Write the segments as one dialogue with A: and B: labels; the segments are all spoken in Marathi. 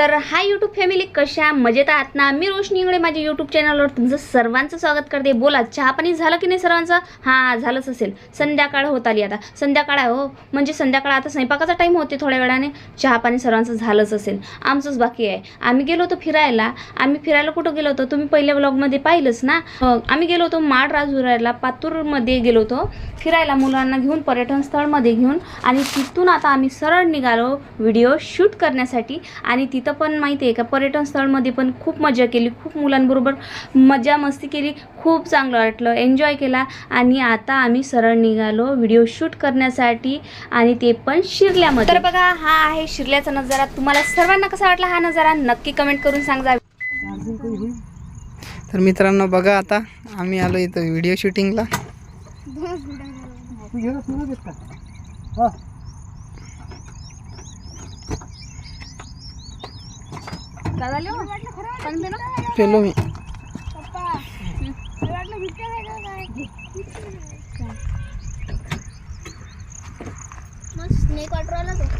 A: तर हाय यूट्यूब फॅमिली कशा? मजेत आहात ना? मी रोशनी इंगळे माझ्या यूट्यूब चॅनलवर तुमचं सर्वांचं स्वागत करते. बोला चहा पाणी झालं की नाही सर्वांचं? हां झालंच असेल. संध्याकाळ होत आली आता. संध्याकाळ आहे हो. म्हणजे संध्याकाळ आता स्वयंपाकाचा टाईम होते थोड्या वेळाने. चहा पाणी सर्वांचं झालंच असेल. आमचंच बाकी आहे. आम्ही गेलो होतो फिरायला. आम्ही फिरायला कुठं गेलो होतो? तुम्ही पहिल्या ब्लॉगमध्ये पाहिलंच ना? आम्ही गेलो होतो माड राजुरायला पातूरमध्ये गेलो होतो. फिरायला मुलांना घेऊन पर्यटन स्थळमध्ये घेऊन आणि तिथून आता आम्ही सरळ निघालो व्हिडिओ शूट करण्यासाठी. आणि तिथं पण माहिती आहे का पर्यटन स्थळमध्ये पण खूप मजा केली खूप मुलांबरोबर मजा मस्ती केली खूप चांगलं वाटलं एन्जॉय केला आणि आता आम्ही सरळ निघालो व्हिडिओ शूट करण्यासाठी आणि ते पण शिरल्यामध्ये. तर बघा हा आहे शिरल्याचा नजारा. तुम्हाला सर्वांना कसा वाटला हा नजारा? नक्की कमेंट करून सांगा.
B: तर मित्रांनो बघा आता आम्ही आलो इथं व्हिडिओ शूटिंगला पेलो मी.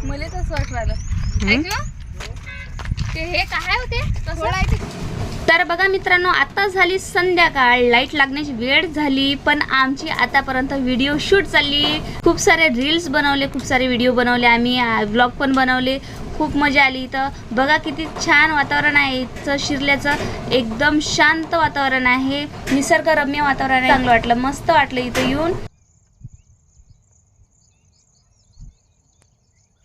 A: मला तसं वाटू राहिलं ते हे काय होते? तर बघा मित्रांनो आता झाली संध्याकाळ. लाइट लागण्याची वेळ झाली पण आमची आतापर्यंत व्हिडिओ शूट चालली. खूप सारे रील्स बनवले खूप सारे व्हिडिओ बनवले. आम्ही ब्लॉग पण बनवले. खूप मजा आली. इथं बघा किती छान वातावरण आहे. इथं शिरल्याचं एकदम शांत वातावरण आहे. निसर्गरम्य वातावरण आहे. चांगलं वाटलं. मस्त वाटलं इथं येऊन.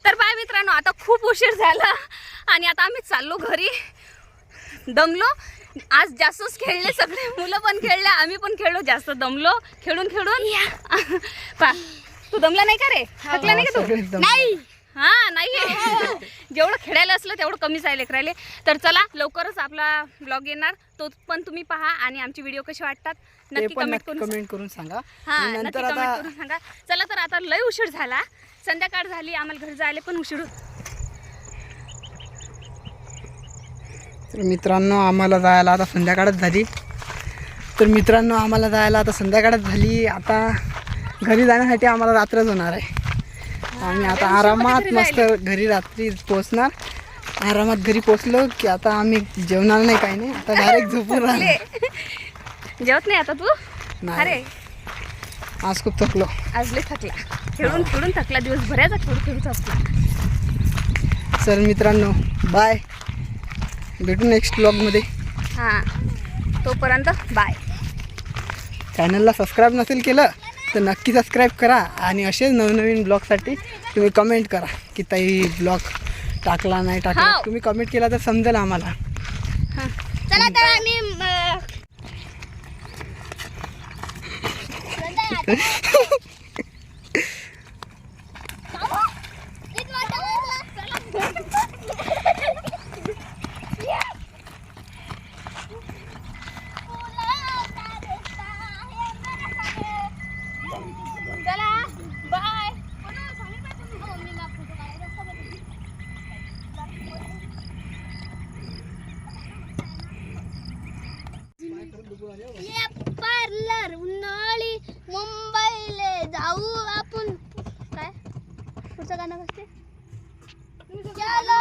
A: तर बाय मित्रांनो आता खूप उशीर झाला आणि आता आम्ही चाललो घरी. दमलो. आज जास्तच खेळले सगळे. मुलं पण खेळले आम्ही पण खेळलो. जास्त दमलो. खेळून खेळून. पा तू दमला नाही का रे? थकला नाही का तू. नाही. हा नाही. जेवढं खेळायला असलं तेवढं कमीच आहे लेकरायले. तर चला लवकरच आपला ब्लॉग येणार. तो पण तुम्ही पहा आणि आमचे व्हिडिओ कसे वाटतात. नक्की कमेंट करून
B: कमेंट करून सांगा.
A: हा नक्की
B: नंतर
A: कमेंट
B: आता
A: करून सांगा. चला तर आता लय उशीर झाला. संध्याकाळ झाली आम्हाला घरी जायला पण उशीर होत
B: तर मित्रांनो आम्हाला जायला आता संध्याकाळच झाली. तर मित्रांनो आम्हाला जायला आता संध्याकाळच झाली. आता घरी जाण्यासाठी आम्हाला रात्रच होणार आहे. आम्ही आता आरामात मस्त घरी रात्री पोचणार. आरामात घरी पोचलो की आता आम्ही जेवणार नाही काही नाही. आता डायरेक्ट झोपून राहणार.
A: जेवत नाही आता तू. अरे.
B: आज खूप थकलो.
A: आज लय थकला. खेळून खेळून थकला. दिवस भरायचा खेळून खेळून थकला
B: तर मित्रांनो बाय भेटू नेक्स्ट ब्लॉगमध्ये
A: हां. तोपर्यंत बाय
B: चॅनलला सबस्क्राईब नसेल केलं तर नक्की सबस्क्राईब करा आणि असेच नवनवीन ब्लॉगसाठी तुम्ही कमेंट करा की ताई ब्लॉग टाकला नाही टाकला.
A: हाव.
B: तुम्ही कमेंट केला तर समजेल आम्हाला.
A: चला तर आम्ही चला
C: पार्लर उन्हाळी मुंबईले जाऊ आपण. काय? पुढचं गाणं कसते चलो